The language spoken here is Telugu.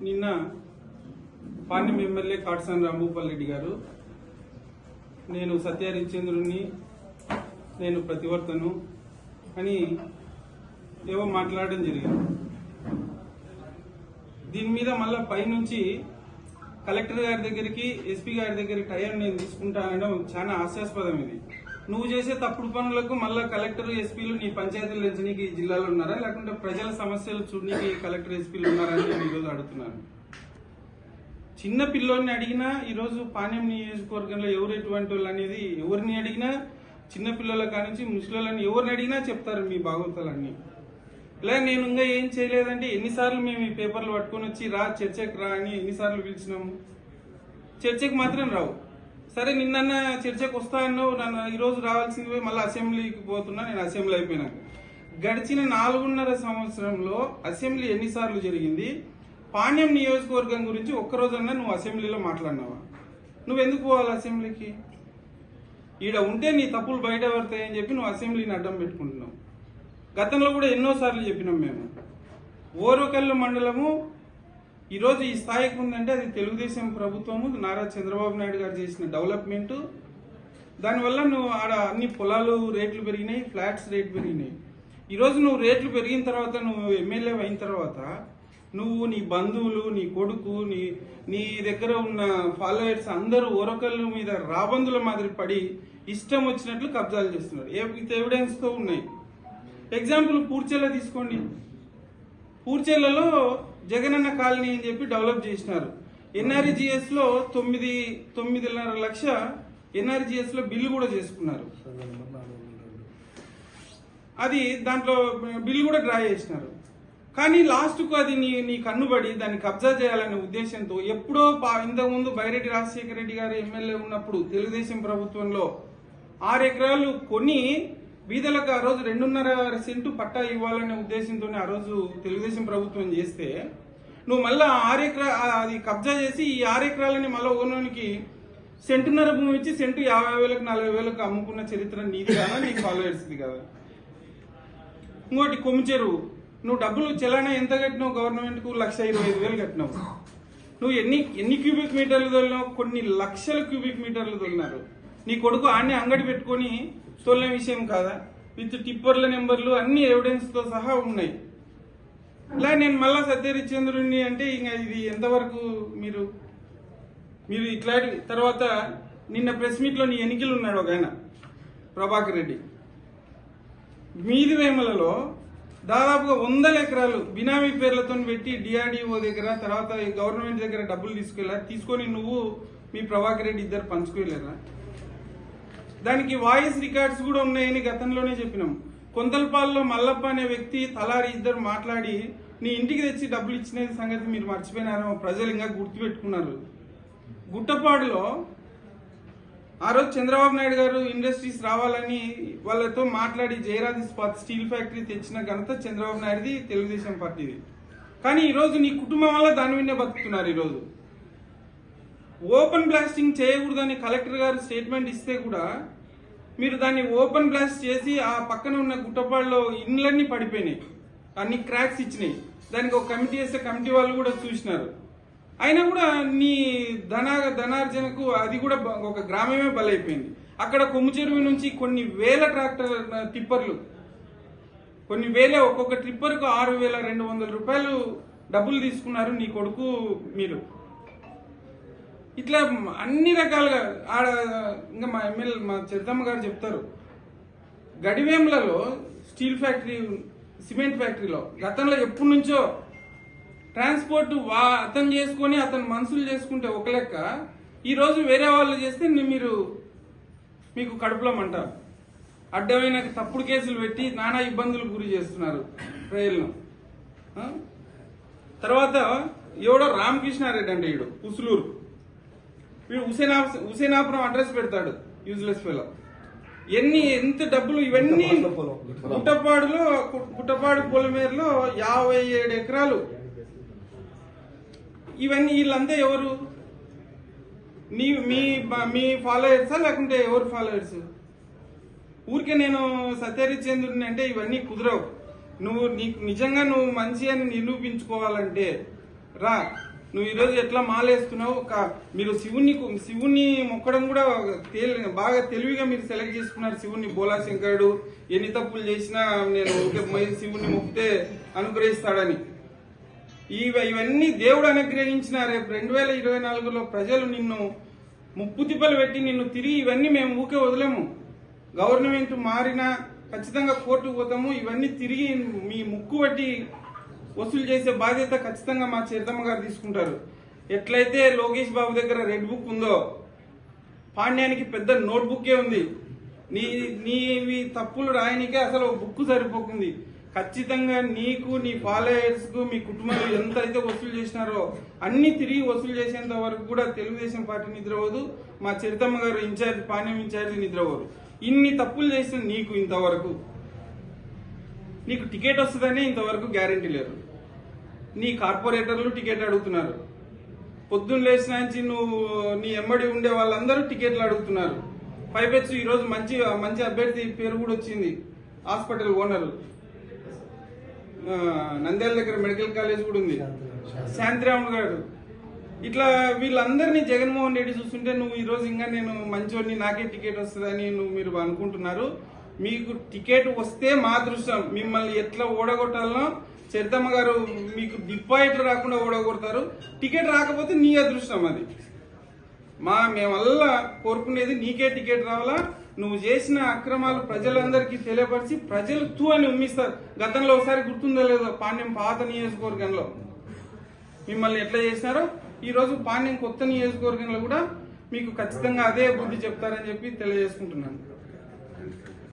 నిన్న పాండ్యం ఎమ్మెల్యే కాటసాని రాంభూపాల్ రెడ్డి గారు నేను సత్యహరిశ్చంద్రుని నేను ప్రతివర్తను అని ఏవో మాట్లాడడం జరిగింది. దీని మీద మళ్ళా పైనుంచి కలెక్టర్ గారి దగ్గరికి ఎస్పీ గారి దగ్గరికి టైం నేను తీసుకుంటా అనడం చాలా హాస్యాస్పదం ఇది నువ్వు చేసే తప్పుడు పనులకు మళ్ళా కలెక్టర్ ఎస్పీలు నీ పంచాయతీలు పెంచనీకి ఈ జిల్లాలో ఉన్నారా? లేకుంటే ప్రజల సమస్యలు చూడడానికి కలెక్టర్ ఎస్పీలు ఉన్నారా అని నేను ఈరోజు అడుగుతున్నాను. చిన్న పిల్లోని అడిగినా ఈరోజు పాణ్యం నియోజకవర్గంలో ఎవరు ఎటువంటి వాళ్ళు అనేది ఎవరిని అడిగినా చిన్న పిల్లల కానించి ముసలిని ఎవరిని అడిగినా చెప్తారు మీ భాగవతాలన్నీ ఇలా నేను ఇంకా ఏం చేయలేదంటే ఎన్నిసార్లు మేము ఈ పేపర్లు పట్టుకొని వచ్చి రా చర్చకు రా అని ఎన్నిసార్లు పిలిచినాము. చర్చకు మాత్రం రావు. సరే నిన్న చర్చకు వస్తా అన్నావు నన్ను ఈరోజు రావాల్సింది పోయి మళ్ళీ అసెంబ్లీకి పోతున్నా నేను అసెంబ్లీ అయిపోయినాక గడిచిన నాలుగున్నర సంవత్సరంలో అసెంబ్లీ ఎన్నిసార్లు జరిగింది? పాణ్యం నియోజకవర్గం గురించి ఒక్కరోజన్నా నువ్వు అసెంబ్లీలో మాట్లాడినావా? నువ్వు ఎందుకు పోవాలి అసెంబ్లీకి? ఈడ ఉంటే నీ తప్పులు బయట పడతాయని చెప్పి నువ్వు అసెంబ్లీని అడ్డం పెట్టుకుంటున్నావు. గతంలో కూడా ఎన్నోసార్లు చెప్పినాం మేము. ఓరోకల్లు మండలము ఈరోజు ఈ స్థాయికి ఉందంటే అది తెలుగుదేశం ప్రభుత్వము నారా చంద్రబాబు నాయుడు గారు చేసిన డెవలప్మెంట్. దానివల్ల నువ్వు ఆడ అన్ని పొలాలు రేట్లు పెరిగినాయి ఫ్లాట్స్ రేట్లు పెరిగినాయి. ఈరోజు నువ్వు రేట్లు పెరిగిన తర్వాత నువ్వు ఎమ్మెల్యే అయిన తర్వాత నువ్వు నీ బంధువులు నీ కొడుకు నీ నీ దగ్గర ఉన్న ఫాలోయర్స్ అందరూ ఓరకల్లు మీద రాబందుల మాదిరి పడి ఇష్టం వచ్చినట్లు కబ్జాలు చేస్తున్నారు. ఏ విత్ ఎవిడెన్స్తో ఉన్నాయి. ఎగ్జాంపుల్ పూర్చేలా తీసుకోండి. పూర్చేళ్ళలో జగనన్న కాలనీ అని చెప్పి డెవలప్ చేసినారు. ఎన్ఆర్జిఎస్లో తొమ్మిది తొమ్మిదిన్నర లక్ష ఎన్ఆర్జిఎస్లో బిల్లు కూడా చేసుకున్నారు. అది దాంట్లో బిల్లు కూడా డ్రా చేసినారు. కానీ లాస్ట్కు అది నీ నీ కన్నుబడి దాన్ని కబ్జా చేయాలనే ఉద్దేశంతో ఎప్పుడో పా- ఇంతకుముందు బైరెడ్డి రాజశేఖర రెడ్డి గారు ఎమ్మెల్యే ఉన్నప్పుడు తెలుగుదేశం ప్రభుత్వంలో ఆరు ఎకరాలు కొని బీదలకు ఆ రోజు రెండున్నర సెంటు పట్టా ఇవ్వాలనే ఉద్దేశంతో ఆ రోజు తెలుగుదేశం ప్రభుత్వం చేస్తే నువ్వు మళ్ళీ ఆరు ఎకరా అది కబ్జా చేసి ఈ ఆరు ఎకరాలని మళ్ళీ ఓనోనికి సెంటున్నర భూమి ఇచ్చి సెంటు యాభై వేలకు నలభై వేలకు అమ్ముకున్న చరిత్ర నీది కాదా నీకు ఫాలోయర్స్ది కదా? ఇంకోటి కొమ్ముచెరువు నువ్వు డబ్బులు చలానా ఎంత కట్టినావు? గవర్నమెంట్కు లక్ష ఇరవై ఐదు వేలు కట్టినావు. నువ్వు ఎన్ని ఎన్ని క్యూబిక్ మీటర్లు తొలినావు? కొన్ని లక్షల క్యూబిక్ మీటర్లు తొలినారు. నీ కొడుకు ఆడనే అంగడి పెట్టుకొని తోలిన విషయం కాదా? విత్ టిప్పర్ల నెంబర్లు అన్ని ఎవిడెన్స్తో సహా ఉన్నాయి. ఇలా నేను మళ్ళా సత్యరిచంద్రుడిని అంటే ఇంకా ఇది ఎంతవరకు మీరు మీరు ఇట్లాంటి తర్వాత నిన్న ప్రెస్ మీట్లో నీ ఎన్నికలు ఉన్నాడు ఒక ఆయన ప్రభాకర్ రెడ్డి. మీది వేమలలో దాదాపుగా వందల ఎకరాలు బినామీ పేర్లతో పెట్టి డిఆర్డిఓ దగ్గర తర్వాత గవర్నమెంట్ దగ్గర డబ్బులు తీసుకెళ్ళా తీసుకొని నువ్వు మీ ప్రభాకర్ రెడ్డి ఇద్దరు పంచుకోలేరా దానికి వాయిస్ రికార్డ్స్ కూడా ఉన్నాయని గతంలోనే చెప్పినాం. కొంతలపాల్లో మల్లప్ప అనే వ్యక్తి తలారి ఇద్దరు మాట్లాడి నీ ఇంటికి తెచ్చి డబ్బులు ఇచ్చిన సంగతి మీరు మర్చిపోయినారేమో ప్రజలు ఇంకా గుర్తుపెట్టుకున్నారు. గుట్టపాడులో ఆ రోజు చంద్రబాబు నాయుడు గారు ఇండస్ట్రీస్ రావాలని వాళ్ళతో మాట్లాడి జయరాజ్ ఇస్పాత్ స్టీల్ ఫ్యాక్టరీ తెచ్చిన ఘనత చంద్రబాబు నాయుడుది తెలుగుదేశం పార్టీది. కానీ ఈరోజు నీ కుటుంబం వల్ల దాని మీద బతుకుతున్నారు ఈరోజు. ఓపెన్ బ్లాస్టింగ్ చేయకూడదని కలెక్టర్ గారు స్టేట్మెంట్ ఇస్తే కూడా మీరు దాన్ని ఓపెన్ బ్లాస్ట్ చేసి ఆ పక్కన ఉన్న గుట్టపాడులో ఇండ్లన్నీ పడిపోయినాయి. అన్ని క్రాక్స్ ఇచ్చినాయి. దానికి ఒక కమిటీ వేస్తే కమిటీ వాళ్ళు కూడా చూసినారు. అయినా కూడా నీ ధన ధనార్జనకు అది కూడా ఒక గ్రామమే బలైపోయింది. అక్కడ కొమ్ము చెరువు నుంచి కొన్ని వేల ట్రాక్టర్ టిప్పర్లు కొన్ని వేల ఒక్కొక్క ట్రిప్పర్కు ఆరు వేల రెండు వందల రూపాయలు డబ్బులు తీసుకున్నారు నీ కొడుకు మీరు. ఇట్లా అన్ని రకాలుగా ఆడ ఇంకా మా ఎమ్మెల్యే మా చిత్తమ్మ గారు చెప్తారు. గడివేములలో స్టీల్ ఫ్యాక్టరీ సిమెంట్ ఫ్యాక్టరీలో గతంలో ఎప్పటి నుంచో ట్రాన్స్పోర్ట్ వా అతను చేసుకొని అతను మనుషులు చేసుకుంటే ఒక లెక్క ఈ రోజు వేరే వాళ్ళు చేస్తే మీరు మీకు కడుపులో అంటారు అడ్డమైన తప్పుడు కేసులు పెట్టి నానా ఇబ్బందులకు గురి చేస్తున్నారు ప్రజలను. తర్వాత ఎవడో రామకృష్ణారెడ్డి అంటే ఈడు పుసులూరు వీడు హుసేనా హుసేనాపురం అడ్రస్ పెడతాడు యూజ్లెస్ ఫెలో ఎన్ని ఎంత డబ్బులు ఇవన్నీ గుట్టపాడులో గు- గుట్టపాడు పొలమేరులో యాభై ఏడు ఎకరాలు. ఇవన్నీ వీళ్ళంతా ఎవరు? నీ మీ బ- మీ ఫాలోయర్సా లేకుంటే ఎవరు ఫాలోయర్స్ ఊరికే నేను సత్యహరిచంద్రుడిని అంటే ఇవన్నీ కుదరవు. నువ్వు నీకు నిజంగా నువ్వు మంచి అని నిరూపించుకోవాలంటే రా నువ్వు ఈరోజు ఎట్లా మాలేస్తున్నావు? ఒక మీరు శివుని శివుని మొక్కడం కూడా తేలి బాగా తెలివిగా మీరు సెలెక్ట్ చేసుకున్నారు శివుని బోలా శంకరుడు. ఎన్ని తప్పులు చేసినా నేను శివుని మొక్కితే అనుగ్రహిస్తాడని. ఇవి ఇవన్నీ దేవుడు అనుగ్రహించిన రేపు రెండు వేల ఇరవై నాలుగులో ప్రజలు నిన్ను ముప్పు తిప్పలు పెట్టి నిన్ను తిరిగి ఇవన్నీ మేము ఊకే వదిలేము. గవర్నమెంట్ మారినా ఖచ్చితంగా కోర్టుకు పోతాము. ఇవన్నీ తిరిగి మీ ముక్కు బట్టి వసూలు చేసే బాధ్యత ఖచ్చితంగా మా చేతమ్మ గారు తీసుకుంటారు. ఎట్లయితే లోకేష్ బాబు దగ్గర రెడ్ బుక్ ఉందో పాండ్యానికి పెద్ద నోట్ బుక్కే ఉంది. నీ నీవి తప్పులు రాయనికే అసలు ఒక బుక్ సరిపోతుంది ఖచ్చితంగా నీకు నీ ఫాలోయర్స్కు మీ కుటుంబంలో ఎంత అయితే వసూలు చేసినారో అన్ని తిరిగి వసూలు చేసేంత వరకు కూడా తెలుగుదేశం పార్టీ నిద్రపోదు. మా చరితమ్మ గారు ఇన్ఛార్జ్ పాండ్యం ఇన్ఛార్జ్ నిద్రపోరు. ఇన్ని తప్పులు చేసిన నీకు ఇంతవరకు. నీకు టికెట్ వస్తుందని ఇంతవరకు గ్యారంటీ లేదు. నీ కార్పొరేటర్లు టికెట్ అడుగుతున్నారు. పొద్దున్న లేచిన నుంచి నువ్వు నీ ఎమ్మడి ఉండే వాళ్ళందరూ టికెట్లు అడుగుతున్నారు. పైపెచ్చు ఈరోజు మంచి మంచి అభ్యర్థి పేరు కూడా వచ్చింది హాస్పిటల్ ఓనర్. నంద్యాల దగ్గర మెడికల్ కాలేజ్ కూడా ఉంది. శాంతిరాముడు గారు. ఇట్లా వీళ్ళందరినీ జగన్మోహన్ రెడ్డి చూస్తుంటే నువ్వు ఈ రోజు ఇంకా నేను మంచోడిని నాకే టికెట్ వస్తుందని నువ్వు మీరు అనుకుంటున్నారు. మీకు టికెట్ వస్తే మా దృశ్యం మిమ్మల్ని ఎట్లా ఓడగొట్టాలనో చరితమ్మ గారు మీకు డిపాజిట్ రాకుండా ఓడగొడతారు. టికెట్ రాకపోతే నీ అదృష్టం అది. మా మేమల్లా కోరుకునేది నీకే టికెట్ రావాలా? నువ్వు చేసిన అక్రమాలు ప్రజలందరికీ తెలియపరిచి ప్రజలు తూ అని ఉమ్మిస్తారు. గతంలో ఒకసారి గుర్తుందో లేదో పాండ్యం పాత నియోజకవర్గంలో. మిమ్మల్ని ఎట్లా చేసినారో ఈరోజు పాండ్యం కొత్త నియోజకవర్గంలో కూడా మీకు ఖచ్చితంగా అదే బుద్ధి చెప్తారని చెప్పి తెలియజేసుకుంటున్నాను.